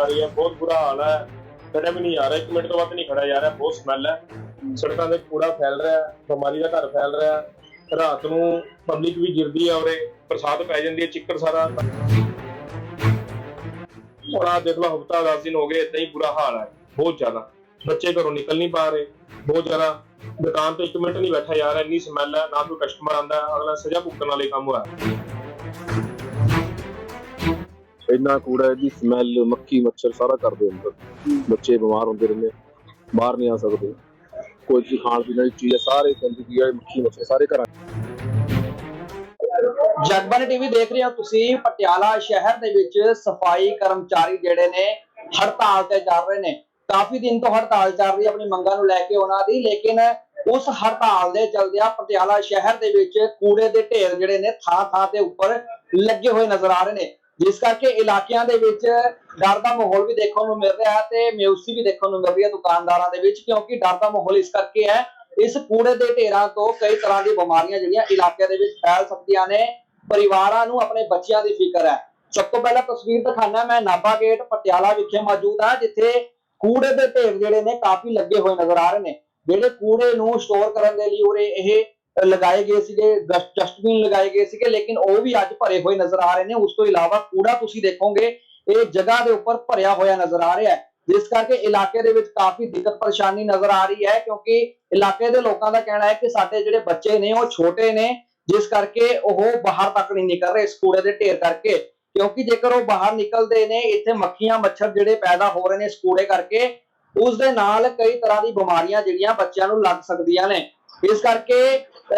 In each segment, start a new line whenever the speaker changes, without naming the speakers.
ਆ ਰਹੀ ਹੈ। ਬਹੁਤ ਬੁਰਾ ਹਾਲ ਹੈ। ਖੜਾ ਵੀ ਨਹੀਂ ਆ ਰਿਹਾ। ਇੱਕ ਮਿੰਟ ਤੋਂ ਵੱਧ ਨਹੀਂ ਖੜਾ ਜਾ ਰਿਹਾ। ਬਹੁਤ ਸਮੈਲ ਹੈ। ਸੜਕਾਂ ਤੇ ਕੂੜਾ ਫੈਲ ਰਿਹਾ ਬਿਮਾਰੀ ਦਾ ਘਰ ਫੈਲ ਰਿਹਾ ਰਾਤ ਨੂੰ ਪਬਲਿਕ ਵੀ ਗਿਰਦੀ ਹੈ ਔਰੇ ਬਰਸਾਤ ਪੈ ਜਾਂਦੀ ਹੈ। ਚਿੱਕੜ ਸਾਰਾ। ਹੁਣ ਦੇਖ ਲਓ, ਹਫਤਾ 10 ਦਿਨ ਹੋ ਗਏ। ਇਦਾਂ ਹੀ ਬੁਰਾ ਹਾਲ ਹੈ। ਬਹੁਤ ਜ਼ਿਆਦਾ। ਬੱਚੇ ਘਰੋਂ ਨਿਕਲ ਨਹੀਂ ਪਾ ਰਹੇ। ਬਹੁਤ ਜ਼ਿਆਦਾ। ਦੁਕਾਨ ਤੇ ਇੱਕ ਮਿੰਟ ਨਹੀਂ ਬੈਠਾ ਜਾ ਰਿਹਾ। ਇੰਨੀ ਸਮੈਲ ਹੈ। ਨਾ ਕੋਈ ਕਸਟਮਰ ਆਂਦਾ ਅਗਲਾ ਸਜ਼ਾ ਭੁਗਤਣ ਵਾਲੇ ਕੰਮ ਹੋਇਆ।
ਇੰਨਾ ਕੂੜਾ ਇਹਦੀ ਸਮੈਲ ਮੱਖੀ, ਮੱਛਰ, ਸਾਰਾ ਕਰਦੇ ਅੰਦਰ। ਬੱਚੇ ਬਿਮਾਰ ਹੁੰਦੇ ਰਹਿੰਦੇ ਬਾਹਰ ਨਹੀਂ ਆ ਸਕਦੇ। ਕੋਈ ਚੀਜ਼ ਖਾਣ ਪੀਣ ਵਾਲੀ ਚੀਜ਼ ਹੈ, ਸਾਰੇ ਗੰਦਗੀ ਹੈ ਮੱਖੀ, ਮੱਛਰ ਸਾਰੇ ਘਰਾਂ
ਜਗਬਾਨੀ ਟੀਵੀ ਦੇਖ ਰਹੇ ਹੋ ਤੁਸੀਂ, ਪਟਿਆਲਾ ਸ਼ਹਿਰ ਦੇ ਵਿੱਚ ਸਫ਼ਾਈ ਕਰਮਚਾਰੀ ਜਿਹੜੇ ਨੇ ਹੜਤਾਲ ਤੇ ਚੱਲ ਰਹੇ ਨੇ। ਕਾਫੀ ਦਿਨ ਤੋਂ ਹੜਤਾਲ ਚੱਲ ਰਹੀ ਹੈ, ਆਪਣੀ ਮੰਗਾਂ ਨੂੰ ਲੈ ਕੇ ਉਹਨਾਂ ਦੀ, ਲੇਕਿਨ ਉਸ ਹੜਤਾਲ ਦੇ ਚਲਦਿਆਂ ਪਟਿਆਲਾ ਸ਼ਹਿਰ ਦੇ ਵਿੱਚ ਕੂੜੇ ਦੇ ਢੇਰ ਜਿਹੜੇ ਨੇ ਥਾਂ ਥਾਂ ਤੇ ਉੱਪਰ ਲੱਗੇ ਹੋਏ ਨਜ਼ਰ ਆ ਰਹੇ ਨੇ। ਜਿਸ ਕਰਕੇ ਇਲਾਕਿਆਂ ਦੇ ਵਿੱਚ ਡਰ ਦਾ ਮਾਹੌਲ ਵੀ ਦੇਖਣ ਨੂੰ ਮਿਲ ਰਿਹਾ ਹੈ ਤੇ ਮਿਊਸੀ ਵੀ ਦੇਖਣ ਨੂੰ ਮਿਲ ਰਹੀ ਹੈ ਦੁਕਾਨਦਾਰਾਂ ਦੇ ਵਿੱਚ, ਕਿਉਂਕਿ ਡਰ ਦਾ ਮਾਹੌਲ ਇਸ ਕਰਕੇ ਹੈ, ਇਸ ਕੂੜੇ ਦੇ ਢੇਰਾਂ ਤੋਂ ਕਈ ਤਰ੍ਹਾਂ ਦੀਆਂ ਬਿਮਾਰੀਆਂ ਜਿਹੜੀਆਂ ਇਲਾਕਿਆਂ ਦੇ ਵਿੱਚ ਫੈਲ ਸਕਦੀਆਂ ਨੇ, ਪਰਿਵਾਰਾਂ ਨੂੰ ਆਪਣੇ ਬੱਚਿਆਂ ਦੀ ਫਿਕਰ ਹੈ। ਸਭ ਤੋਂ ਪਹਿਲਾਂ ਤਸਵੀਰ ਦਿਖਾਣਾ ਮੈਂ ਨਾਭਾ ਗੇਟ ਪਟਿਆਲਾ ਵਿਖੇ ਮੌਜੂਦ ਹਾਂ, ਜਿੱਥੇ ਕੂੜੇ ਦੇ ਢੇਰ ਜਿਹੜੇ ਨੇ ਕਾਫੀ ਲੱਗੇ ਹੋਏ ਨਜ਼ਰ ਆ ਰਹੇ ਨੇ। ਜਿਹੜੇ ਕੂੜੇ ਨੂੰ ਸਟੋਰ ਕਰਨ ਦੇ ਲਈ ਉਰੇ ਇਹ ਲਗਾਏ ਗਏ ਸੀਗੇ ਡਸਟਬਿਨ ਲਗਾਏ ਗਏ ਸੀਗੇ, ਲੇਕਿਨ ਉਹ ਵੀ ਅੱਜ ਭਰੇ ਹੋਏ ਨਜ਼ਰ ਆ ਰਹੇ ਨੇ। ਉਸ ਤੋਂ ਇਲਾਵਾ ਕੂੜਾ ਤੁਸੀਂ ਦੇਖੋਗੇ, ਇਹ ਜਗ੍ਹਾ ਦੇ ਉੱਪਰ ਭਰਿਆ ਹੋਇਆ ਨਜ਼ਰ ਆ ਰਿਹਾ ਹੈ। ਜਿਸ ਕਰਕੇ ਇਲਾਕੇ ਦੇ ਵਿੱਚ ਕਾਫੀ ਦਿੱਕਤ ਪਰੇਸ਼ਾਨੀ ਨਜ਼ਰ ਆ ਰਹੀ ਹੈ, ਕਿਉਂਕਿ ਇਲਾਕੇ ਦੇ ਲੋਕਾਂ ਦਾ ਕਹਿਣਾ ਹੈ ਕਿ ਸਾਡੇ ਜਿਹੜੇ ਬੱਚੇ ਨੇ, ਉਹ ਛੋਟੇ ਨੇ, ਜਿਸ ਕਰਕੇ ਉਹ ਬਾਹਰ ਤੱਕ ਨਹੀਂ ਨਿਕਲ ਰਹੇ ਇਸ ਕੂੜੇ ਦੇ ਢੇਰ ਕਰਕੇ। ਕਿਉਂਕਿ ਜੇਕਰ ਉਹ ਬਾਹਰ ਨਿਕਲਦੇ ਨੇ, ਇੱਥੇ ਮੱਖੀਆਂ, ਮੱਛਰ ਜਿਹੜੇ ਪੈਦਾ ਹੋ ਰਹੇ ਨੇ ਇਸ ਕੂੜੇ ਕਰਕੇ, ਉਸ ਦੇ ਨਾਲ ਕਈ ਤਰ੍ਹਾਂ ਦੀ ਬਿਮਾਰੀਆਂ ਜਿਹੜੀਆਂ ਬੱਚਿਆਂ ਨੂੰ ਲੱਗ ਸਕਦੀਆਂ ਨੇ। ਇਸ ਕਰਕੇ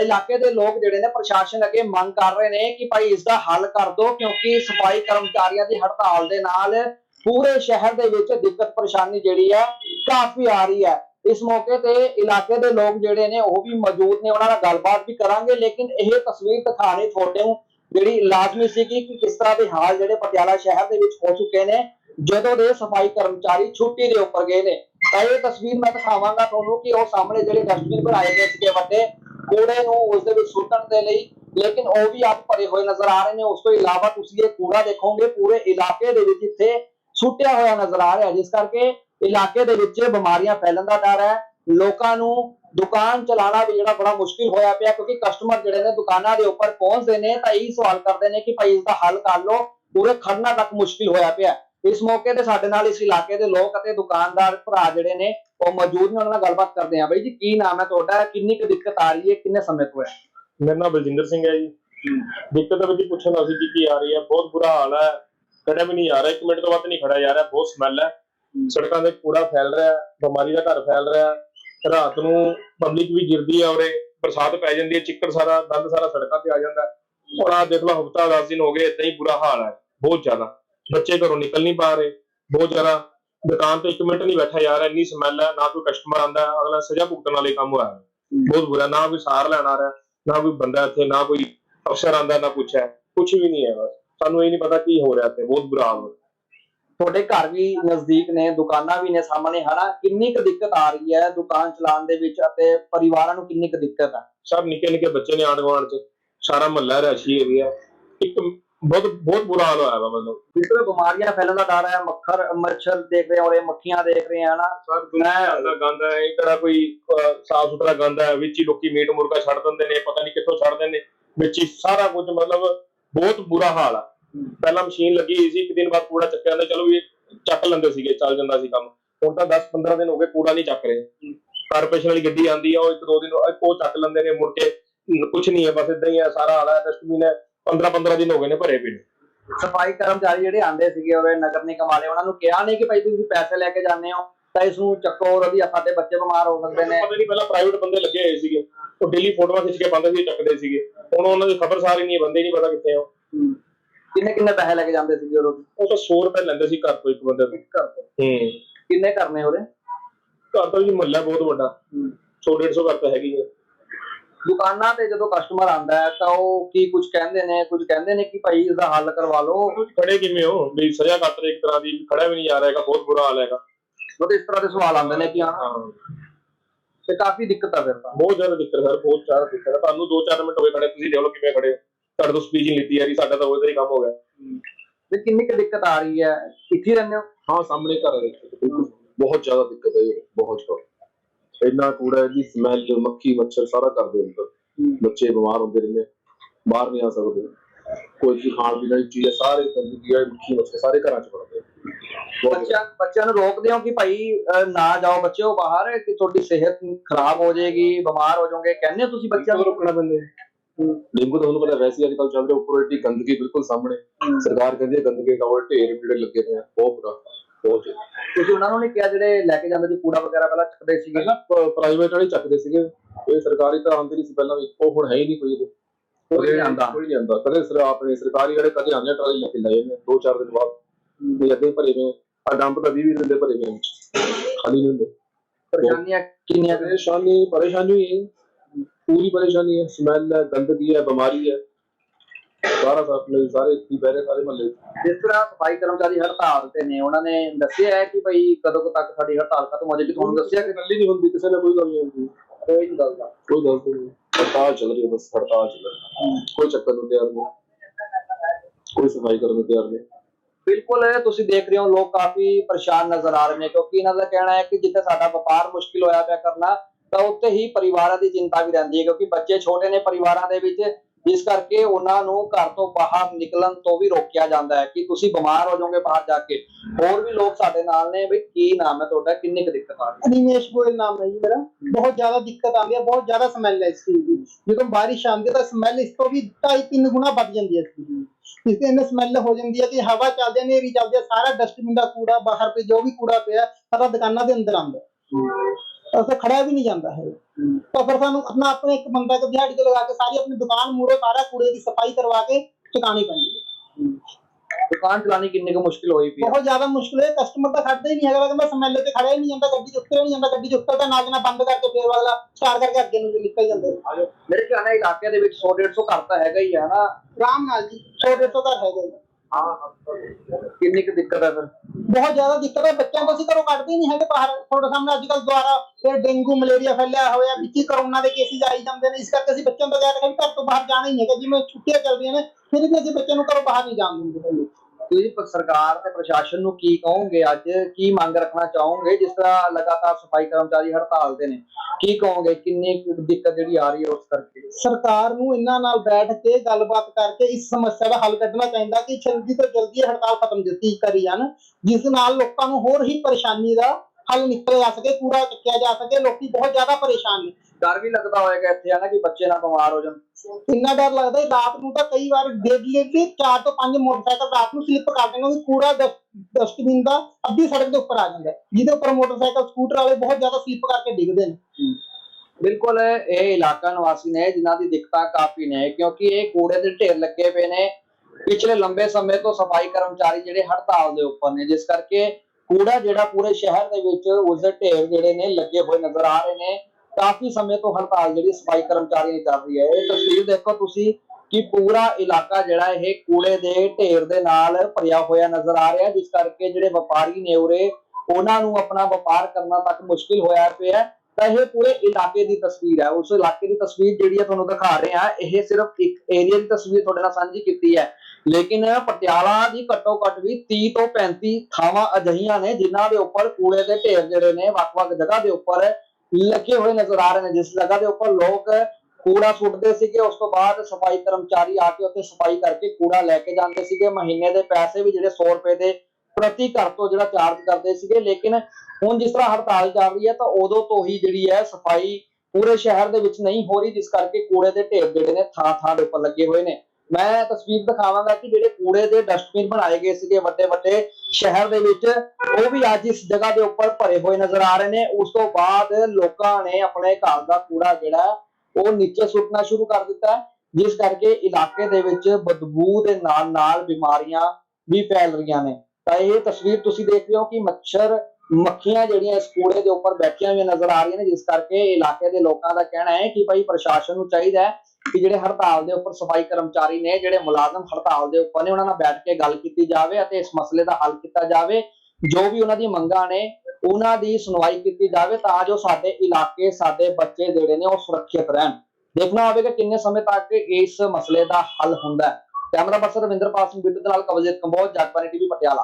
ਇਲਾਕੇ ਦੇ ਲੋਕ ਜਿਹੜੇ ਨੇ ਪ੍ਰਸ਼ਾਸਨ ਅੱਗੇ ਮੰਗ ਕਰ ਰਹੇ ਨੇ ਕਿ ਭਾਈ ਇਸ ਦਾ ਹੱਲ ਕਰ ਦਿਓ, ਕਿਉਂਕਿ ਸਫ਼ਾਈ ਕਰਮਚਾਰੀਆਂ ਦੀ ਹੜਤਾਲ ਦੇ ਨਾਲ ਪੂਰੇ ਸ਼ਹਿਰ ਦੇ ਵਿੱਚ ਦਿੱਕਤ ਪਰੇਸ਼ਾਨੀ ਜਿਹੜੀ ਹੈ ਕਾਫੀ ਆ ਰਹੀ ਹੈ। ਇਸ ਮੌਕੇ ਤੇ ਇਲਾਕੇ ਦੇ ਲੋਕ ਜਿਹੜੇ ਨੇ ਉਹ ਵੀ ਮੌਜੂਦ ਨੇ, ਉਹਨਾਂ ਨਾਲ ਗੱਲਬਾਤ ਵੀ ਕਰਾਂਗੇ, ਲੇਕਿਨ ਇਹ ਤਸਵੀਰ ਦਿਖਾਣੀ ਤੁਹਾਡੇ ਨੂੰ ਜਿਹੜੀ ਲਾਜ਼ਮੀ ਸੀ ਕਿ ਕਿਸ ਤਰ੍ਹਾਂ ਦੇ ਹਾਲ ਜਿਹੜੇ ਪਟਿਆਲਾ ਸ਼ਹਿਰ ਦੇ ਵਿੱਚ ਹੋ ਚੁੱਕੇ ਨੇ, ਜਦੋਂ ਦੇ ਸਫ਼ਾਈ ਕਰਮਚਾਰੀ ਛੁੱਟੀ ਦੇ ਉੱਪਰ ਗਏ ਨੇ। ਤਾਂ ਇਹ ਤਸਵੀਰ ਮੈਂ ਦਿਖਾਵਾਂਗਾ ਤੁਹਾਨੂੰ ਕਿ ਉਹ ਸਾਹਮਣੇ ਜਿਹੜੇ ਡਸਟਬਿਨ ਬਣਾਏ ਗਏ ਸੀਗੇ ਵੱਡੇ, ਕੂੜੇ ਨੂੰ ਉਸ ਦੇ ਵਿੱਚ ਸੁੱਟਣ ਦੇ ਲਈ, ਲੇਕਿਨ ਉਹ ਵੀ ਆਪ ਭਰੇ ਹੋਏ ਨਜ਼ਰ ਆ ਰਹੇ ਨੇ। ਉਸ ਤੋਂ ਇਲਾਵਾ ਤੁਸੀਂ ਇਹ ਕੂੜਾ ਦੇਖੋਗੇ, ਪੂਰੇ ਇਲਾਕੇ ਦੇ ਵਿੱਚ ਇੱਥੇ ਸੁੱਟਿਆ ਹੋਇਆ ਨਜ਼ਰ ਆ ਰਿਹਾ ਜਿਸ ਕਰਕੇ ਇਲਾਕੇ ਦੇ ਵਿੱਚ ਬਿਮਾਰੀਆਂ ਫੈਲਣ ਦਾ ਡਰ ਹੈ। ਲੋਕਾਂ ਨੂੰ ਦੁਕਾਨ ਚਲਾਉਣਾ ਵੀ ਜਿਹੜਾ ਬੜਾ ਮੁਸ਼ਕਿਲ ਹੋਇਆ ਪਿਆ, ਕਿਉਂਕਿ ਕਸਟਮਰ ਜਿਹੜੇ ਨੇ ਦੁਕਾਨਾਂ ਦੇ ਉੱਪਰ ਪਹੁੰਚਦੇ ਨੇ, ਤਾਂ ਇਹੀ ਸਵਾਲ ਕਰਦੇ ਨੇ ਕਿ ਭਾਈ ਇਸ ਦਾ ਹੱਲ ਕਰ ਲਓ। ਪੂਰੇ ਖੜਨਾ ਤੱਕ ਮੁਸ਼ਕਿਲ ਹੋਇਆ ਪਿਆ। ਇਸ ਮੌਕੇ ਤੇ ਸਾਡੇ ਨਾਲ ਇਸ ਇਲਾਕੇ ਦੇ ਲੋਕ ਅਤੇ ਦੁਕਾਨਦਾਰ ਭਰਾ ਜਿਹੜੇ ਨੇ, ਉਹ ਮੌਜੂਦ ਨੇ, ਉਹਨਾਂ ਨਾਲ ਗੱਲਬਾਤ ਕਰਦੇ ਆ ਬਾਈ ਜੀ, ਕੀ ਨਾਮ ਹੈ ਤੁਹਾਡਾ? ਕਿੰਨੀ ਕੁ ਦਿੱਕਤ ਆ ਰਹੀ ਹੈ? ਕਿੰਨੇ ਸਮੇਂ ਤੋਂ ਹੈ?
ਮੇਰਾ ਨਾਮ ਬਲਜਿੰਦਰ ਸਿੰਘ ਹੈ ਜੀ। ਦਿੱਕਤ ਵਿੱਚ ਪੁੱਛਣ ਅਸੀਂ ਕੀ ਕੀ ਆ ਰਹੀ ਹੈ। ਬਹੁਤ ਬੁਰਾ ਹਾਲ ਹੈ। ਖੜਾ ਵੀ ਨਹੀਂ ਆ ਰਿਹਾ। ਇੱਕ ਮਿੰਟ ਤੋਂ ਵੱਧ ਨਹੀਂ ਖੜਾ ਜਾ ਰਿਹਾ। ਬਹੁਤ ਸਮੈਲ ਹੈ। ਸੜਕਾਂ ਤੇ ਕੂੜਾ ਫੈਲ ਰਿਹਾ ਬਿਮਾਰੀ ਦਾ ਘਰ ਫੈਲ ਰਿਹਾ ਰਾਤ ਨੂੰ ਪਬਲਿਕ ਵੀ ਗਿਰਦੀ ਹੈ ਔਰੇ ਬਰਸਾਤ ਪੈ ਜਾਂਦੀ ਹੈ। ਚਿੱਕੜ ਸਾਰਾ ਗੰਦ ਸਾਰਾ ਸੜਕਾਂ ਤੇ ਆ ਜਾਂਦਾ ਹੈ। ਹੁਣ ਆਹ ਦੇਖ ਲਓ, ਹਫਤਾ 10 ਦਿਨ ਹੋ ਗਏ ਇਦਾਂ ਹੀ ਬੁਰਾ ਹਾਲ ਹੈ। ਬਹੁਤ ਜ਼ਿਆਦਾ। ਬੱਚੇ ਘਰੋਂ ਨਿਕਲ ਨਹੀਂ ਪਾ ਰਹੇ। ਬਹੁਤ ਜ਼ਿਆਦਾ ਦੁਕਾਨ ਤੇ ਇੱਕ ਮਿੰਟ ਨਹੀਂ ਬੈਠਾ ਰਿਹਾ ਇੰਨੀ ਸਮੈਲ ਹੈ ਨਾ ਕੋਈ ਕਸਟਮਰ ਆਂਦਾ ਅਗਲਾ ਸਜ਼ਾ ਭੁਗਤਣ ਵਾਲੇ ਕੰਮ ਹੋਇਆ ਬਹੁਤ ਬੁਰਾ ਨਾ ਕੋਈ ਸਾਰ ਲੈਣ ਆ ਰਿਹਾ ਨਾ ਕੋਈ ਬੰਦਾ ਇੱਥੇ ਨਾ ਕੋਈ ਅਫਸਰ ਆਂਦਾ ਨਾ ਕੁਛ ਹੈ ਕੁਛ ਵੀ ਨਹੀਂ ਹੈ ਬਸ। ਸਾਨੂੰ ਇਹ ਨਹੀਂ ਪਤਾ ਕੀ ਹੋ ਰਿਹਾ ਇੱਥੇ ਬਹੁਤ ਬੁਰਾ ਹਾਲ ਹੈ
ਤੁਹਾਡੇ ਘਰ ਵੀ ਨਜ਼ਦੀਕ ਨੇ ਦੁਕਾਨਾਂ ਵੀ ਨੇ ਸਾਹਮਣੇ ਹਨਾ? ਕਿੰਨੀ ਕੁ ਦਿੱਕਤ ਆ ਰਹੀ ਹੈ ਦੁਕਾਨ ਚਲਾਉਣ ਦੇ ਵਿੱਚ ਅਤੇ ਪਰਿਵਾਰਾਂ ਨੂੰ ਕਿੰਨੀ ਕੁ ਦਿੱਕਤ ਹੈ
ਸਭ ਨਿੱਕੇ ਨਿੱਕੇ ਬੱਚੇ ਨੇ ਆਂਢ ਗੁਆਂਢ ਚ। ਸਾਰਾ ਮਹੱਲਾ ਰੈਸ਼ੀ ਏਰੀਆ। ਇੱਕ ਬਹੁਤ ਬਹੁਤ ਬੁਰਾ ਹਾਲ ਹੋਇਆ ਵਾ ਮਤਲਬ
ਜਿਸ ਤਰ੍ਹਾਂ ਬਿਮਾਰੀਆਂ ਫੈਲਣ ਦਾ ਡਰ ਹੈ ਮੱਖਰ ਮੱਛਰ ਦੇਖ ਰਹੇ ਹੋ ਇਹ ਮੱਖੀਆਂ ਦੇਖ ਰਹੇ ਆ ਹਨਾ।
ਸਭ ਦੁਨੀਆ ਦਾ ਗੰਦ ਹੈ ਇਹ ਕਿਹੜਾ ਕੋਈ ਸਾਫ਼ ਸੁਥਰਾ ਗੰਦ ਹੈ ਵਿੱਚ ਹੀ ਲੋਕੀ ਮੀਟ ਮੁਰਗਾ ਛੱਡ ਦਿੰਦੇ ਨੇ ਪਤਾ ਨਹੀਂ ਕਿੱਥੋਂ ਛੱਡਦੇ ਨੇ ਵਿੱਚ ਹੀ ਸਾਰਾ ਕੁਝ ਮਤਲਬ ਬਹੁਤ ਬੁਰਾ ਹਾਲ ਆ। ਪਹਿਲਾਂ ਮਸ਼ੀਨ ਲੱਗੀ ਹੋਈ ਸੀ ਇੱਕ ਦਿਨ ਬਾਅਦ ਕੂੜਾ ਚੱਕਿਆ ਜਾਂਦਾ ਚਲੋ ਵੀ ਚੱਕ ਲੈਂਦੇ ਸੀਗੇ ਚੱਲ ਜਾਂਦਾ ਸੀ ਕੰਮ। ਹੁਣ ਤਾਂ 10 15 ਦਿਨ ਹੋ ਗਏ ਕੂੜਾ ਨਹੀਂ ਚੱਕ ਰਹੇ। ਕਾਰਪੋਰੇਸ਼ਨ ਵਾਲੀ ਗੱਡੀ ਆਂਦੀ ਆ ਉਹ ਇੱਕ ਦੋ ਦਿਨ ਉਹ ਚੱਕ ਲੈਂਦੇ ਨੇ ਮੁੜ ਕੇ ਕੁਝ ਨਹੀਂ ਹੈ ਬਸ ਇਦਾਂ ਹੀ ਹੈ ਸਾਰਾ ਹਾਲ ਹੈ ਡਸਟਬਿਨ ਹੈ 15 15 ਦਿਨ ਹੋ ਗਏ ਨੇ ਭਰੇ ਪਏ ਨੇ।
ਸਫ਼ਾਈ ਕਰਮਚਾਰੀ ਜਿਹੜੇ ਆਂਦੇ ਸੀਗੇ ਉਹ ਨਗਰ ਨਿਗਮ ਵਾਲੇ ਉਹਨਾਂ ਨੂੰ ਕਿਹਾ ਨਹੀਂ ਕਿ ਭਾਈ ਤੁਸੀਂ ਪੈਸੇ ਲੈ ਕੇ ਜਾਂਦੇ ਹੋ ਤਾਂ ਇਸ ਨੂੰ ਚੱਕੋ ਉਹਦੀ ਸਾਡੇ ਬੱਚੇ ਬਿਮਾਰ ਹੋ ਸਕਦੇ ਨੇ।
ਪਤਾ ਨਹੀਂ ਪਹਿਲਾਂ ਪ੍ਰਾਈਵੇਟ ਬੰਦੇ ਲੱਗੇ ਹੋਏ ਸੀਗੇ ਉਹ ਡੇਲੀ ਫੋਟੋਆਂ ਖਿੱਚ ਕੇ ਪਾਉਂਦੇ ਸੀ ਚੱਕਦੇ ਸੀਗੇ। ਹੁਣ ਉਹਨਾਂ ਦੀ ਖਬਰ ਸਾਰੀ ਨਹੀਂ ਹੈ ਬੰਦੇ ਨਹੀਂ ਪਤਾ ਕਿੱਥੇ ਉਹ।
ਕਿੰਨੇ ਕਿੰਨੇ ਪੈਸੇ ਲੈ ਕੇ ਜਾਂਦੇ ਸੀਗੇ ਉਹ
ਉਹ ਤਾਂ 100 ਰੁਪਏ ਲੈਂਦੇ ਸੀ ਘਰ ਤੋਂ ਇੱਕ ਬੰਦੇ ਤੋਂ।
ਘਰ ਤੋਂ?
ਹੂੰ।
ਕਿੰਨੇ ਕਰਨੇ ਉਹਦੇ
ਘਰ ਦਾ ਵੀ ਮੁਹੱਲਾ ਬਹੁਤ ਵੱਡਾ। 100 150 ਘਰ ਤਾਂ ਹੈਗੀ ਹੈ
ਦੁਕਾਨਾਂ ਤੇ ਜਦੋਂ ਕਸਟਮਰ ਆਂਦਾ ਹੈ ਤਾਂ ਉਹ ਕੀ ਕੁਝ ਕਹਿੰਦੇ ਨੇ ਕੁਝ ਕਹਿੰਦੇ ਨੇ ਕਿ ਭਾਈ ਇਸ ਦਾ ਹੱਲ ਕਰਵਾ ਲਓ।
ਖੜੇ ਕਿਵੇਂ ਹੋ? ਵੀ ਸਜ਼ਾ ਕੱਟ ਰਹੇ ਇੱਕ ਤਰ੍ਹਾਂ ਦੀ ਖੜਾ ਵੀ ਨਹੀਂ ਜਾ ਰਿਹਾ ਹੈਗਾ ਬਹੁਤ ਬੁਰਾ ਹਾਲ ਹੈਗਾ।
ਉਹ ਇਸ ਤਰ੍ਹਾਂ ਦੇ ਸਵਾਲ ਆਉਂਦੇ ਨੇ ਕਿ ਹਾਂ। ਤੇ ਕਾਫੀ ਦਿੱਕਤ ਆ ਫਿਰ ਤਾਂ।
ਬਹੁਤ ਜ਼ਿਆਦਾ ਦਿੱਕਤ ਹੈ ਬਹੁਤ ਜ਼ਿਆਦਾ ਦਿੱਕਤ ਹੈ। ਤੁਹਾਨੂੰ 2-4 ਮਿੰਟ ਹੋਏ ਖੜੇ ਤੁਸੀਂ ਦੇਖ ਲਓ ਕਿਵੇਂ ਖੜੇ ਤੁਹਾਡੇ ਤੋਂ ਸਪੀਚ ਨਹੀਂ ਲਿੱਤੀ ਯਾਰੀ ਸਾਡਾ ਤਾਂ ਉਹਦਾ ਹੀ ਕੰਮ ਹੋ ਗਿਆ।
ਤੇ ਕਿੰਨੀ ਕੁ ਦਿੱਕਤ ਆ ਰਹੀ ਹੈ? ਇੱਥੇ ਰਹਿੰਦੇ ਹੋ?
ਹਾਂ ਸਾਹਮਣੇ ਘਰ ਬਿਲਕੁਲ ਬਹੁਤ ਜ਼ਿਆਦਾ ਦਿੱਕਤ ਹੈ ਬਹੁਤ ਜ਼ਿਆਦਾ। ਇੰਨਾ ਕੂੜਾ ਦੀ ਸਮੈਲ ਮੱਖੀ ਮੱਛਰ ਸਾਰਾ ਕਰਦੇ ਅੰਦਰ। ਬੱਚੇ ਬਿਮਾਰ ਹੁੰਦੇ ਰਹਿੰਦੇ ਬਾਹਰ ਨਹੀਂ ਆ ਸਕਦੇ। ਕੋਈ ਵੀ ਖਾਣ ਪੀਣ ਦੀ ਚੀਜ਼ ਹੈ ਸਾਰੇ ਗੰਦਗੀ ਮੱਖੀ ਮੱਛਰ ਸਾਰੇ ਘਰਾਂ ਚ ਵੜਦੇ ਬਹੁਤ
ਬੱਚਿਆਂ ਬੱਚਿਆਂ ਨੂੰ ਰੋਕਦੇ ਹੋ ਕਿ ਭਾਈ ਅਹ, ਨਾ ਜਾਓ ਬੱਚਿਓ ਬਾਹਰ ਕਿ ਤੁਹਾਡੀ ਸਿਹਤ ਖਰਾਬ ਹੋ ਜਾਏਗੀ ਬਿਮਾਰ ਹੋ ਜਾਓਗੇ? ਕਹਿੰਦੇ ਹੋ ਤੁਸੀਂ ਬੱਚਿਆਂ ਨੂੰ?
ਰੋਕਣਾ ਪੈਂਦਾ ਡੇਂਗੂ ਤਾਂ ਤੁਹਾਨੂੰ ਪਤਾ ਵੈਸੇ ਅੱਜ ਕੱਲ੍ਹ ਚੱਲ ਰਿਹਾ ਉੱਪਰੋਂ ਏਡੀ ਗੰਦਗੀ ਬਿਲਕੁਲ ਸਾਹਮਣੇ। ਸਰਕਾਰ ਕਹਿੰਦੀ ਹੈ ਗੰਦਗੀ ਦਾ ਉਹ ਢੇਰ ਜਿਹੜੇ ਲੱਗੇ ਪਏ ਆ ਬਹੁਤ ਬੁਰਾ ਬਹੁਤ ਜ਼ਿਆਦਾ।
ਤੁਸੀਂ ਉਹਨਾਂ ਨੂੰ ਨਹੀਂ ਕਿਹਾ ਜਿਹੜੇ ਲੈ ਕੇ ਜਾਂਦੇ ਸੀ ਕੂੜਾ ਵਗੈਰਾ ਪਹਿਲਾਂ ਚੱਕਦੇ ਸੀਗੇ?
ਪਹਿਲਾਂ ਪ੍ਰਾਈਵੇਟ ਵਾਲੇ ਚੱਕਦੇ ਸੀਗੇ। ਇਹ ਸਰਕਾਰੀ ਤਾਂ ਆਉਂਦੇ ਨਹੀਂ ਸੀ ਪਹਿਲਾਂ ਵੀ। ਉਹ ਹੁਣ ਹੈ ਹੀ ਨਹੀਂ ਕੋਈ ਇਹਦੇ।
ਕੋਈ ਨਹੀਂ ਆਉਂਦਾ।
ਕੋਈ ਨਹੀਂ ਆਉਂਦਾ। ਕਦੇ ਸਰ ਆਪਣੇ ਸਰਕਾਰੀ ਵਾਲੇ ਕਦੇ ਆਉਂਦੇ ਆ, ਟਰਾਲੀ ਲੈ ਕੇ ਲੈ ਜਾਂਦੇ ਦੋ ਚਾਰ ਦਿਨ ਬਾਅਦ। ਇਹ ਅੱਧੇ ਭਰੇ ਹੋਏ ਆ। ਡੰਪ ਤਾਂ 20 20 ਦਿਨ ਦੇ ਭਰੇ ਆ। ਖਾਲੀ ਨਹੀਂ ਹੁੰਦੇ।
ਪਰੇਸ਼ਾਨੀਆਂ ਕਿੰਨੀਆਂ ਕੁ-
ਪਰੇਸ਼ਾਨੀ ਪਰੇਸ਼ਾਨੀ। ਹੈ ਪੂਰੀ ਪਰੇਸ਼ਾਨੀ ਹੈ। ਸਮੈਲ ਹੈ ਗੰਦਗੀ ਹੈ ਬਿਮਾਰੀ ਹੈ। ਸਾਰਾ ਨਹੀਂ ਸਾਰੇ ਇੱਥੇ ਬਹਿਰੇ ਸਾਰੇ ਮਹੱਲੇ
ਜਿਸ ਤਰ੍ਹਾਂ ਸਫ਼ਾਈ ਕਰਮਚਾਰੀ ਹੜਤਾਲ ਤੇ ਨੇ ਉਹਨਾਂ ਨੇ ਦੱਸਿਆ ਹੈ ਕਿ ਭਾਈ ਕਦੋਂ ਕੁ ਤੱਕ ਸਾਡੀ ਹੜਤਾਲ ਖਤਮ ਹੋ ਜਾਏਗੀ ਤੁਹਾਨੂੰ ਦੱਸਿਆ ਕਿ
ਗੱਲ ਹੀ ਨਹੀਂ ਹੁੰਦੀ ਕਿਸੇ ਨਾਲ ਕੋਈ ਗੱਲ ਨਹੀਂ ਹੁੰਦੀ।
ਕੋਈ ਨਹੀਂ ਦੱਸਦਾ
ਕੋਈ ਗੱਲ ਨਹੀਂ। ਹੜਤਾਲ ਚੱਲ ਰਹੀ ਹੈ ਬਸ ਹੜਤਾਲ ਚੱਲ ਰਹੀ ਹੈ। ਕੋਈ ਚੱਕਰ ਨੂੰ ਤਿਆਰ ਨਹੀਂ ਕੋਈ ਸਫ਼ਾਈ ਕਰਨ ਨੂੰ ਤਿਆਰ ਨਹੀਂ।
ਬਿਲਕੁਲ ਤੁਸੀਂ ਦੇਖ ਰਹੇ ਹੋ ਲੋਕ ਕਾਫੀ ਪਰੇਸ਼ਾਨ ਨਜ਼ਰ ਆ ਰਹੇ ਨੇ ਕਿਉਂਕਿ ਇਹਨਾਂ ਦਾ ਕਹਿਣਾ ਹੈ ਕਿ ਜਿੱਥੇ ਸਾਡਾ ਵਪਾਰ ਮੁਸ਼ਕਿਲ ਹੋਇਆ ਪਿਆ ਕਰਨਾ ਤਾਂ ਉੱਥੇ ਹੀ ਪਰਿਵਾਰਾਂ ਦੀ ਚਿੰਤਾ ਵੀ ਰਹਿੰਦੀ ਹੈ ਕਿਉਂਕਿ ਬੱਚੇ ਛੋਟੇ ਨੇ ਪਰਿਵਾਰਾਂ ਦੇ ਵਿੱਚ ਜਿਸ ਕਰਕੇ ਉਹਨਾਂ ਨੂੰ ਘਰ ਤੋਂ ਬਾਹਰ ਨਿਕਲਣ ਤੋਂ ਵੀ ਰੋਕਿਆ ਜਾਂਦਾ ਹੈ ਕਿ ਤੁਸੀਂ ਬਿਮਾਰ ਹੋ ਜਾਓਗੇ ਬਾਹਰ ਜਾ ਕੇ। ਹੋਰ ਵੀ ਲੋਕ ਸਾਡੇ ਨਾਲ ਨੇ ਵੀ ਕੀ ਨਾਮ ਹੈ ਤੁਹਾਡਾ ਕਿੰਨੀ ਕੁ ਦਿੱਕਤ ਆ ਰਹੀ
ਅਨਿਮੇਸ਼ ਗੋਇਲ ਨਾਮ ਹੈ ਮੇਰਾ। ਬਹੁਤ ਜ਼ਿਆਦਾ ਦਿੱਕਤ ਆਉਂਦੀ ਹੈ ਬਹੁਤ ਜ਼ਿਆਦਾ ਸਮੈਲ ਹੈ ਇਸ ਚੀਜ਼ ਦੀ। ਜਦੋਂ ਬਾਰਿਸ਼ ਆਉਂਦੀ ਹੈ ਤਾਂ ਸਮੈਲ ਇਸ ਤੋਂ ਵੀ 2.5-3 ਗੁਣਾ ਵੱਧ ਜਾਂਦੀ ਹੈ ਇਸ ਚੀਜ਼ ਦੀ। ਇਸ ਤੇ ਇਹਨਾਂ ਸਮੈਲ ਹੋ ਜਾਂਦੀ ਹੈ ਕਿ ਹਵਾ ਚੱਲਦੀ ਹੈ ਨੇਰੀ ਚੱਲਦੀ ਹੈ ਸਾਰਾ ਡਸਟਬਿਨ ਦਾ ਕੂੜਾ ਬਾਹਰ ਤੇ ਜੋ ਵੀ ਕੂੜਾ ਪਿਆ ਸਾਰਾ ਦੁਕਾਨਾਂ ਦੇ ਅੰਦਰ ਆਉਂਦਾ ਅਸਾਂ ਖੜਾ ਵੀ ਨਹੀਂ ਜਾਂਦਾ ਹੈ। ਤਾਂ ਫਿਰ ਸਾਨੂੰ ਆਪਣਾ ਆਪਣੇ ਇੱਕ ਬੰਦਾ ਇੱਕ ਦਿਹਾੜੀ ਤੇ ਲਗਾ ਕੇ ਸਾਰੀ ਆਪਣੀ ਦੁਕਾਨ ਮੂਹਰੇ ਸਾਰਾ ਕੂੜੇ ਦੀ ਸਫ਼ਾਈ ਕਰਵਾ ਕੇ ਚੁਕਾਣੀ ਪੈਂਦੀ ਹੈ।
ਦੁਕਾਨ ਚਲਾਣੀ ਕਿੰਨੀ ਕੁ ਮੁਸ਼ਕਿਲ ਹੋਈ ਪਈ ਹੈ?
ਬਹੁਤ ਜ਼ਿਆਦਾ ਮੁਸ਼ਕਿਲ ਹੈ। ਕਸਟਮਰ ਤਾਂ ਖੜਦਾ ਹੀ ਨਹੀਂ ਹੈਗਾ ਕਹਿੰਦਾ ਸਮੈਲ ਤੇ ਖੜਿਆ ਹੀ ਨਹੀਂ ਜਾਂਦਾ ਗੱਡੀ 'ਚ ਉੱਤਰਿਆ ਨਹੀਂ ਜਾਂਦਾ ਗੱਡੀ 'ਚ ਉੱਤਰਦਾ ਨਾਲ ਨਾਲ ਬੰਦ ਕਰਕੇ ਫੇਰ ਵਾਲਾ ਚਾਰ ਕਰਕੇ ਅੱਗੇ ਨੂੰ ਨਿਕਲ ਜਾਂਦੇ।
ਮੇਰੇ ਖਿਆਲ ਨਾਲ ਇਲਾਕੇ ਦੇ ਵਿੱਚ 100 150 ਘਰ ਤਾਂ ਹੈਗਾ ਹੀ ਹੈ ਨਾ
ਆਰਾਮ ਨਾਲ ਜੀ ਛੋਟੇ ਤੋਂ ਘਰ ਹੈਗੇ। ਜੀ।
ਕਿੰਨੀ ਕੁ ਦਿੱਕਤ ਹੈ ਫਿਰ?
ਬਹੁਤ ਜ਼ਿਆਦਾ ਦਿੱਕਤ ਹੈ, ਬੱਚਿਆਂ ਤੋਂ ਅਸੀਂ ਘਰੋਂ ਕੱਢਦੇ ਨਹੀਂ ਹੈਗੇ ਬਾਹਰ। ਤੁਹਾਡੇ ਸਾਹਮਣੇ ਅੱਜ ਕੱਲ੍ਹ ਦੁਆਰਾ ਫਿਰ ਡੇਂਗੂ, ਮਲੇਰੀਆ ਫੈਲਿਆ ਹੋਇਆ ਵਿੱਚ ਹੀ ਕਰੋਨਾ ਦੇ ਕੇਸਿਸ ਆਈ ਜਾਂਦੇ ਨੇ। ਇਸ ਕਰਕੇ ਅਸੀਂ ਬੱਚਿਆਂ ਤੋਂ ਕਹਿ ਰਹੇ ਘਰ ਤੋਂ ਬਾਹਰ ਜਾਣਾ ਹੀ ਹੈਗਾ। ਜਿਵੇਂ ਛੁੱਟੀਆਂ ਚੱਲਦੀਆਂ ਨੇ, ਫਿਰ ਵੀ ਅਸੀਂ ਬੱਚਿਆਂ ਨੂੰ ਘਰੋਂ ਬਾਹਰ ਨਹੀਂ ਜਾਣ ਦਿੰਦੇ
ਤੁਸੀਂ ਸਰਕਾਰ ਤੇ ਪ੍ਰਸ਼ਾਸਨ ਨੂੰ ਕੀ ਕਹੋਗੇ ਅੱਜ? ਕੀ ਮੰਗ ਰੱਖਣਾ ਚਾਹੋਗੇ? ਜਿਸ ਤਰ੍ਹਾਂ ਲਗਾਤਾਰ ਸਫ਼ਾਈ ਕਰਮਚਾਰੀ ਹੜਤਾਲ ਤੇ ਨੇ, ਕੀ ਕਹੋਗੇ? ਕਿੰਨੀ ਕੁ ਦਿੱਕਤ ਜਿਹੜੀ ਆ ਰਹੀ ਹੈ ਉਸ ਕਰਕੇ?
ਸਰਕਾਰ ਨੂੰ ਇਹਨਾਂ ਨਾਲ ਬੈਠ ਕੇ ਗੱਲਬਾਤ ਕਰਕੇ ਇਸ ਸਮੱਸਿਆ ਦਾ ਹੱਲ ਕੱਢਣਾ ਚਾਹੀਦਾ ਕਿ ਜਲਦੀ ਤੋਂ ਜਲਦੀ ਹੜਤਾਲ ਖਤਮ ਦਿੱਤੀ ਕਰੀ ਜਾਣ, ਜਿਸ ਨਾਲ ਲੋਕਾਂ ਨੂੰ ਹੋਰ ਹੀ ਪਰੇਸ਼ਾਨੀ ਦਾ ਹੱਲ ਨਿਕਲ ਜਾ ਸਕੇ ਕੂੜਾ ਚੱਕਿਆ ਜਾ ਸਕੇ, ਲੋਕੀ ਬਹੁਤ ਜ਼ਿਆਦਾ ਪਰੇਸ਼ਾਨ ਨੇ।
ਡਰ ਵੀ ਲੱਗਦਾ ਹੋਏਗਾ ਇੱਥੇ ਆ ਨਾ ਕਿ ਬੱਚੇ ਨਾ ਬਿਮਾਰ ਹੋ ਜਾਣ।
ਇੰਨਾ ਡਰ ਲੱਗਦਾ ਹੈ ਰਾਤ ਨੂੰ ਤਾਂ ਕਈ ਵਾਰ ਡੇਲੀ ਵੀ 4 ਤੋਂ 5 ਮੋਟਰਸਾਈਕਲ ਰਾਤ ਨੂੰ ਸਲਿੱਪ ਕਰ ਦਿੰਦੇ ਨੇ ਕੂੜਾ ਡਸਟਬਿਨ ਦਾ ਅੱਧੀ ਸੜਕ ਦੇ ਉੱਪਰ ਆ ਜਾਂਦਾ। ਹੈ, ਜਿਹਦੇ ਉੱਪਰ ਮੋਟਰਸਾਈਕਲ ਸਕੂਟਰ ਵਾਲੇ ਬਹੁਤ ਜ਼ਿਆਦਾ ਸਲਿੱਪ ਕਰਕੇ ਡਿੱਗਦੇ ਨੇ।
ਬਿਲਕੁਲ ਇਹ ਇਲਾਕਾ ਨਿਵਾਸੀ ਨੇ ਜਿਨ੍ਹਾਂ ਦੀ ਦਿੱਕਤਾਂ ਕਾਫੀ ਨੇ ਕਿਉਂਕਿ ਇਹ ਕੂੜੇ ਦੇ ਢੇਰ ਲੱਗੇ ਪਏ ਨੇ। ਪਿਛਲੇ ਲੰਬੇ ਸਮੇਂ ਤੋਂ ਸਫ਼ਾਈ ਕਰਮਚਾਰੀ ਜਿਹੜੇ ਹੜਤਾਲ ਦੇ ਉੱਪਰ ਨੇ ਜਿਸ ਕਰਕੇ ਕੂੜਾ ਜਿਹੜਾ ਪੂਰੇ ਸ਼ਹਿਰ ਦੇ ਵਿੱਚ ਉਸਦੇ ਢੇਰ ਜਿਹੜੇ ਨੇ ਲੱਗੇ ਹੋਏ ਨਜ਼ਰ ਆ ਰਹੇ ਨੇ। ਕਾਫੀ ਸਮੇਂ ਤੋਂ ਹੜਤਾਲ ਜਿਹੜੀ ਸਫ਼ਾਈ ਕਰਮਚਾਰੀ ਦੀ ਚੱਲ ਰਹੀ ਹੈ। ਇਹ ਤਸਵੀਰ ਦੇਖੋ ਤੁਸੀਂ ਕਿ ਪੂਰਾ ਇਲਾਕਾ ਜਿਹੜਾ ਇਹ ਕੂੜੇ ਦੇ ਢੇਰ ਦੇ ਨਾਲ ਭਰਿਆ ਹੋਇਆ ਨਜ਼ਰ ਆ ਰਿਹਾ ਜਿਸ ਕਰਕੇ ਜਿਹੜੇ ਵਪਾਰੀ ਨੇ ਉਰੇ, ਉਹਨਾਂ ਨੂੰ ਆਪਣਾ ਵਪਾਰ ਕਰਨਾ ਤੱਕ ਮੁਸ਼ਕਿਲ ਹੋਇਆ ਪਿਆ ਤਾਂ ਇਹ ਪੂਰੇ ਇਲਾਕੇ ਦੀ ਤਸਵੀਰ ਹੈ। ਉਸ ਇਲਾਕੇ ਦੀ ਤਸਵੀਰ ਜਿਹੜੀ ਹੈ ਤੁਹਾਨੂੰ ਦਿਖਾ ਰਹੇ ਹਾਂ, ਇਹ ਸਿਰਫ ਇੱਕ ਏਰੀਆ ਦੀ ਤਸਵੀਰ ਤੁਹਾਡੇ ਨਾਲ ਸਾਂਝੀ ਕੀਤੀ ਹੈ। ਲੇਕਿਨ ਪਟਿਆਲਾ ਦੀ ਘੱਟੋ ਘੱਟ ਵੀ 30 ਤੋਂ 35 ਥਾਵਾਂ ਅਜਿਹੀਆਂ ਨੇ, ਜਿਨ੍ਹਾਂ ਦੇ ਉੱਪਰ ਕੂੜੇ ਦੇ ਢੇਰ ਜਿਹੜੇ ਨੇ, ਵੱਖ-ਵੱਖ ਜਗ੍ਹਾ ਦੇ ਉੱਪਰ ਲੱਗੇ ਹੋਏ ਨਜ਼ਰ ਆ ਰਹੇ ਨੇ ਜਿਸ ਜਗ੍ਹਾ ਦੇ ਉੱਪਰ ਲੋਕ ਕੂੜਾ ਸੁੱਟਦੇ ਸੀਗੇ, ਉਸ ਤੋਂ ਬਾਅਦ ਸਫ਼ਾਈ ਕਰਮਚਾਰੀ ਆ ਕੇ ਉੱਥੇ ਸਫ਼ਾਈ ਕਰਕੇ ਕੂੜਾ ਲੈ ਕੇ ਜਾਂਦੇ ਸੀਗੇ। ਮਹੀਨੇ ਦੇ ਪੈਸੇ ਵੀ ਜਿਹੜੇ 100 ਰੁਪਏ ਦੇ ਪ੍ਰਤੀ ਘਰ ਤੋਂ ਜਿਹੜਾ ਚਾਰਜ ਕਰਦੇ ਸੀਗੇ। ਲੇਕਿਨ ਹੁਣ ਜਿਸ ਤਰ੍ਹਾਂ ਹੜਤਾਲ ਚੱਲ ਰਹੀ ਹੈ, ਤਾਂ ਉਦੋਂ ਤੋਂ ਹੀ ਜਿਹੜੀ ਹੈ ਸਫ਼ਾਈ ਪੂਰੇ ਸ਼ਹਿਰ ਦੇ ਵਿੱਚ ਨਹੀਂ ਹੋ ਰਹੀ, ਜਿਸ ਕਰਕੇ ਕੂੜੇ ਦੇ ਢੇਰ ਜਿਹੜੇ ਨੇ ਥਾਂ ਥਾਂ ਦੇ ਉੱਪਰ ਲੱਗੇ ਹੋਏ ਨੇ। ਮੈਂ ਤਸਵੀਰ ਦਿਖਾਵਾਂਗਾ ਕਿ ਜਿਹੜੇ ਕੂੜੇ ਦੇ ਡਸਟਬਿਨ ਬਣਾਏ ਗਏ ਸੀਗੇ ਵੱਡੇ ਵੱਡੇ ਸ਼ਹਿਰ ਦੇ ਵਿੱਚ, ਉਹ ਵੀ ਅੱਜ ਇਸ ਜਗ੍ਹਾ ਦੇ ਉੱਪਰ ਭਰੇ ਹੋਏ ਨਜ਼ਰ ਆ ਰਹੇ ਨੇ। ਉਸ ਤੋਂ ਬਾਅਦ ਲੋਕਾਂ ਨੇ ਆਪਣੇ ਘਰ ਦਾ ਕੂੜਾ ਜਿਹੜਾ, ਉਹ ਨੀਚੇ ਸੁੱਟਣਾ ਸ਼ੁਰੂ ਕਰ ਦਿੱਤਾ। ਜਿਸ ਕਰਕੇ ਇਲਾਕੇ ਦੇ ਵਿੱਚ ਬਦਬੂ ਦੇ ਨਾਲ ਨਾਲ ਬਿਮਾਰੀਆਂ ਵੀ ਫੈਲ ਰਹੀਆਂ ਨੇ। ਤਾਂ ਇਹ ਤਸਵੀਰ ਤੁਸੀਂ ਦੇਖ ਰਹੇ ਹੋ ਕਿ ਮੱਛਰ ਮੱਖੀਆਂ ਜਿਹੜੀਆਂ ਇਸ ਕੂੜੇ ਦੇ ਉੱਪਰ ਬੈਠੀਆਂ ਹੋਈਆਂ ਨਜ਼ਰ ਆ ਰਹੀਆਂ ਨੇ, ਜਿਸ ਕਰਕੇ ਇਲਾਕੇ ਦੇ ਲੋਕਾਂ ਦਾ ਕਹਿਣਾ ਹੈ ਕਿ ਭਾਈ ਪ੍ਰਸ਼ਾਸਨ ਨੂੰ ਚਾਹੀਦਾ ਹੈ ਕਿ ਜਿਹੜੇ ਹੜਤਾਲ ਦੇ ਉੱਪਰ ਸਫ਼ਾਈ ਕਰਮਚਾਰੀ ਨੇ, ਜਿਹੜੇ ਮੁਲਾਜ਼ਮ ਹੜਤਾਲ ਦੇ ਉੱਪਰ ਨੇ, ਉਹਨਾਂ ਨਾਲ ਬੈਠ ਕੇ ਗੱਲ ਕੀਤੀ ਜਾਵੇ ਅਤੇ ਇਸ ਮਸਲੇ ਦਾ ਹੱਲ ਕੀਤਾ ਜਾਵੇ। ਜੋ ਵੀ ਉਹਨਾਂ ਦੀ ਮੰਗਾਂ ਨੇ, ਉਹਨਾਂ ਦੀ ਸੁਣਵਾਈ ਕੀਤੀ ਜਾਵੇ ਤਾਂ ਜੋ ਸਾਡੇ ਇਲਾਕੇ, ਸਾਡੇ ਬੱਚੇ ਜਿਹੜੇ ਨੇ ਉਹ ਸੁਰੱਖਿਅਤ ਰਹਿਣ। ਦੇਖਣਾ ਹੋਵੇਗਾ ਕਿੰਨੇ ਸਮੇਂ ਤੱਕ ਇਸ ਮਸਲੇ ਦਾ ਹੱਲ ਹੁੰਦਾ ਹੈ। ਕੈਮਰਾ ਪਰਸਨ ਰਵਿੰਦਰਪਾਲ ਸਿੰਘ ਬਿੱਟੂ ਦੇ ਨਾਲ ਕਵਲਜੀਤ ਕੰਬੋਜ ਜਗਬਾਨੀ ਟੀਵੀ, ਪਟਿਆਲਾ।